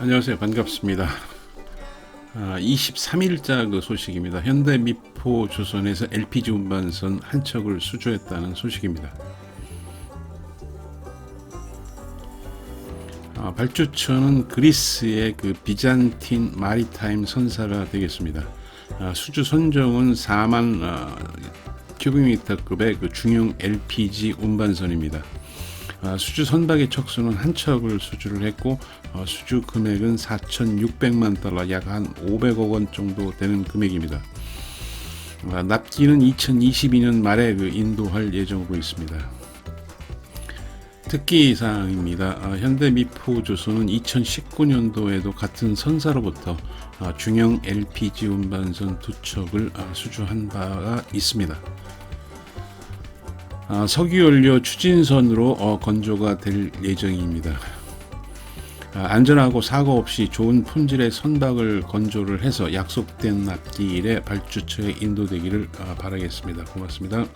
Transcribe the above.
안녕하세요. 반갑습니다. 아, 23일자 그 소식입니다. 현대 미포 조선에서 LPG 운반선 한 척을 수주했다는 소식입니다. 아, 발주처는 그리스의 그 비잔틴 마리타임 선사가 되겠습니다. 아, 수주 선정은 4만 아, 큐빅미터급의 그 중형 LPG 운반선입니다. 아, 수주 선박의 척수는 한 척을 수주를 했고 어, 수주 금액은 4,600만 달러 약 한 500억 원 정도 되는 금액입니다. 아, 납기는 2022년 말에 그 인도할 예정으로 있습니다. 특기 사항입니다. 아, 현대 미포 조선은 2019년도에도 같은 선사로부터 아, 중형 LPG 운반선 두 척을 아, 수주한 바가 있습니다. 아, 석유연료 추진선으로 어, 건조가 될 예정입니다. 아, 안전하고 사고 없이 좋은 품질의 선박을 건조를 해서 약속된 납기일에 발주처에 인도되기를 아, 바라겠습니다. 고맙습니다.